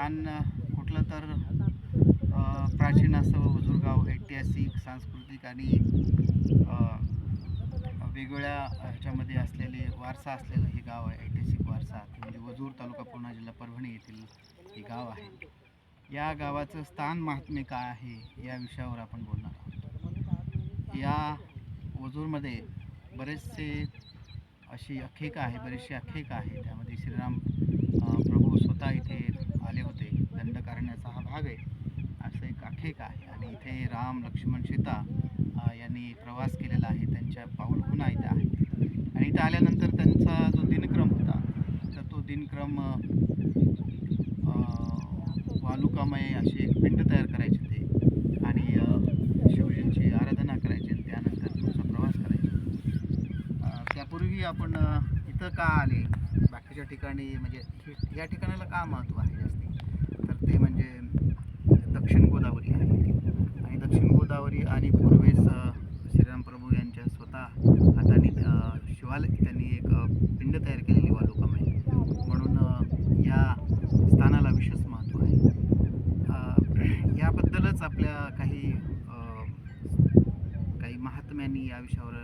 स्थान कुठलं तर प्राचीन असं हुजूर ऐतिहासिक सांस्कृतिक आणि वेगवेगळ्या ह्याच्यामध्ये असलेले वारसा असलेलं हे गाव आहे ऐतिहासिक वारसा. म्हणजे वजूर तालुका पूर्णा जिल्हा परभणी येथील हे गाव आहे. या गावाचं स्थान महात्म्य काय आहे या विषयावर आपण बोलणार आहोत. या वजूरमध्ये बरेचसे अशी आख्यायिका आहे बरेचसे आख्यायिका आहे त्यामध्ये श्रीराम अ, प्रभू स्वतः इथे आले होते दंडकारण्याचा हा भाग आहे असं एक आख्यायिका आहे आणि इथे राम लक्ष्मण सीता यांनी प्रवास केलेला आहे. त्यांच्या पाऊल खुणा इथं आहेत आणि इथं आल्यानंतर त्यांचा जो दिनक्रम होता तर तो दिनक्रम वालुकामय अशी एक पिंड तयार करायचे ते आणि शिवजींची आराधना करायची आणि त्यानंतर तुमचा प्रवास करायचा. त्यापूर्वी आपण इथं का आले? बाकीच्या ठिकाणी म्हणजे या ठिकाणाला का महत्त्व आहे जास्ती? तर ते म्हणजे दक्षिण गोदावरी आहे. गोदावरी आणि पूर्वेस श्रीराम प्रभू यांच्या स्वतः हाताने शिवाल त्यांनी एक पिंड तयार केलेली वालुकामय. म्हणून या स्थानाला विशेष महत्त्व आहे. याबद्दलच आपल्या काही काही महात्म्यांनी या विषयावर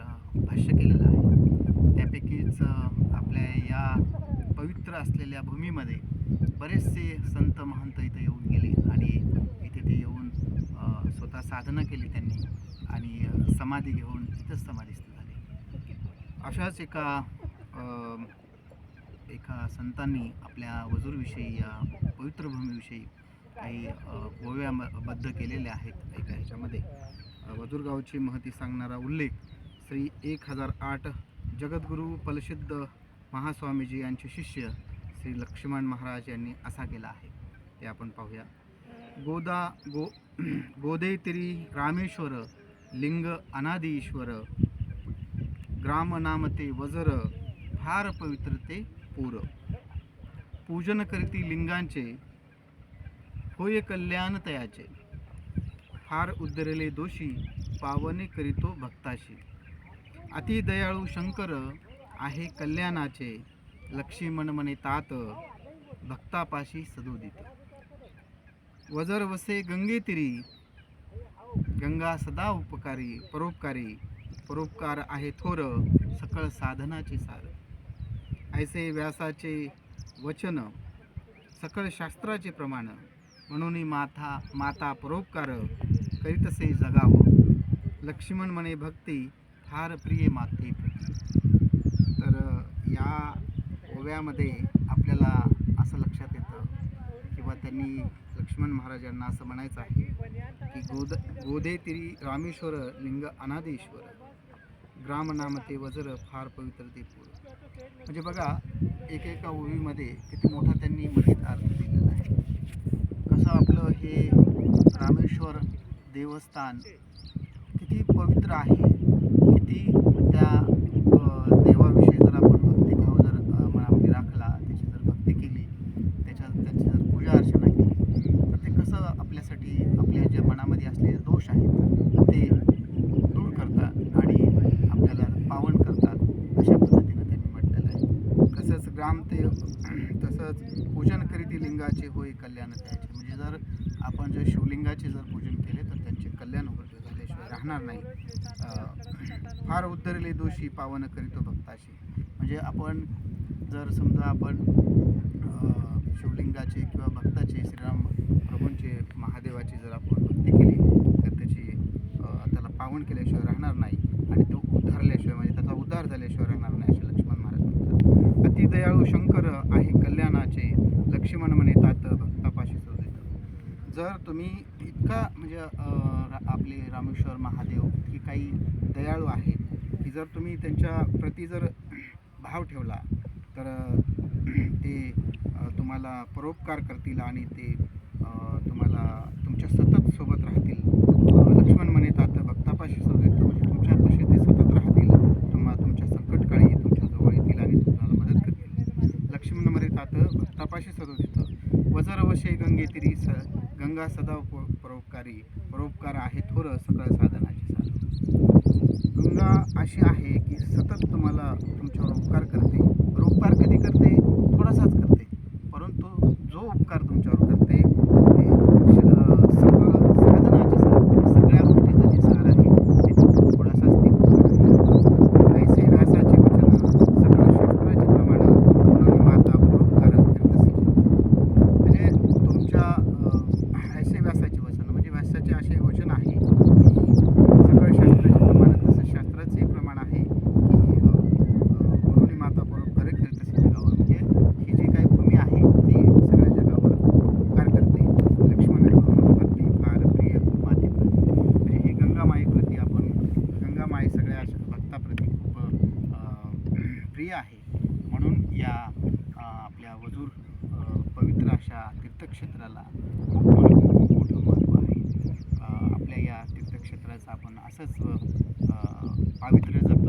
भाष्य केलेलं आहे. त्यापैकीच आपल्या या पवित्र असलेल्या भूमीमध्ये बरेचसे संत महंत इथं येऊन गेले आणि इथे ते येऊन स्वतः साधना केली त्यांनी आणि समाधी घेऊन इथंच समाधीस्थ झाले. अशाच एका एका संतांनी आपल्या वजूरविषयी या पवित्र भूमीविषयी काही गोव्याबद्ध केलेल्या आहेत एका ह्याच्यामध्ये. वजूरगावची महती सांगणारा उल्लेख श्री एक हजार आठ जगद्गुरू फलसिद्ध महास्वामीजी यांचे शिष्य श्री लक्ष्मण महाराज यांनी असा केला आहे. ते आपण पाहूया. गोदा गो गोदेतिरी रामेश्वर लिंग अनादी ईश्वर ग्राम नामते वजर फार पवित्र ते पूर. पूजन करीती लिंगांचे होय कल्याण तयाचे. फार उद्धरले दोषी पावने करीतो भक्ताशी. अति दयाळू शंकर आहे कल्याणाचे. लक्ष्मण म्हणे तात भक्तापाशी सदोदित. वजर वसे गंगेतिरी गंगा सदा उपकारी परोपकारी. परोपकार आहे थोर सकळ साधनाचे सार. ऐसे व्यासाचे वचन सकळ शास्त्राचे प्रमाण. म्हणून माथा माता परोपकार करीतसे जगावं. लक्ष्मण म्हणे भक्ती फार प्रिय माते तर या ओव्यामध्ये आपल्याला असं लक्षात येतं किंवा त्यांनी लक्ष्मण महाराजांना असं म्हणायचं आहे की गोद गोदे तिरी रामेश्वर लिंग अनादेश्वर ग्राम नामते वजर फार पवित्र ते पूर. म्हणजे बघा एकेका ओवीमध्ये किती मोठा त्यांनी मर्याद अर्थ दिलेला आहे. कसं आपलं हे रामेश्वर देवस्थान किती पवित्र आहे किती त्या अ, देवाविषयी जर आपण भक्तिभाव जर अ, मनामध्ये राखला त्याची जर भक्ती केली त्याच्या त्याची जर पूजा अर्चना केली तर ते कसं आपल्यासाठी आपल्या ज्या मनामध्ये असलेले दोष आहेत ते दूर करतात आणि आपल्याला पावन करतात अशा पद्धतीनं त्यांनी म्हटलेलं आहे ते तसंच पूजन करीती लिंगाचे होय कल्याण त्याचे. म्हणजे जर आपण जर शिवलिंगाचे जर पूजन केले तर त्यांचे कल्याण होत झाल्याशिवाय राहणार नाही. फार उद्धरले दोषी पावन करीतो भक्ताशी. म्हणजे आपण जर समजा आपण शिवलिंगाचे किंवा भक्ताचे श्रीराम प्रभूंचे महादेवाची जर आपण भक्ती केली तर त्याची त्याला पावन केल्याशिवाय राहणार नाही. आणि तो उद्धारल्याशिवाय म्हणजे त्याचा उद्धार झाल्याशिवाय राहणार नाही असे लक्ष्मण अतिदयाळू अति दयाळू शंकर आहे कल्याणाचे. लक्ष्मण म्हणे तात भक्तापाशी शोधित जर तुम्ही इतका म्हणजे रा- आपले रामेश्वर महादेव की काही दयाळू आहेत की जर तुम्ही त्यांच्या प्रती जर भाव ठेवला तर ते तुम्हाला परोपकार करतील आणि ते तुम्हाला तुमच्या सतत सोबत राहतील. लक्ष्मण म्हणे तात भक्तापाशी शोधित म्हणजे तुमच्यापाशी ते सतत राहतील तुम्हाला तुमच्या संकटकाळी तुमच्या जवळ येतील आणि तुम्हाला मदत करतील तात भक्तापाशी सदोदित वजर वशे गंगे तिरी स गंगा सदा परोपकारी परोपकार आहे थोर सकळ साधनाची साधन. गंगा अशी आहे की सतत तुम्हाला तुमच्यावर उपकार करते. पवित्र अशा तीर्थक्षेत्राला खूप खूप मोठं महत्त्व आहे. आपल्या या तीर्थक्षेत्राचं आपण असंच पावित्र्य जप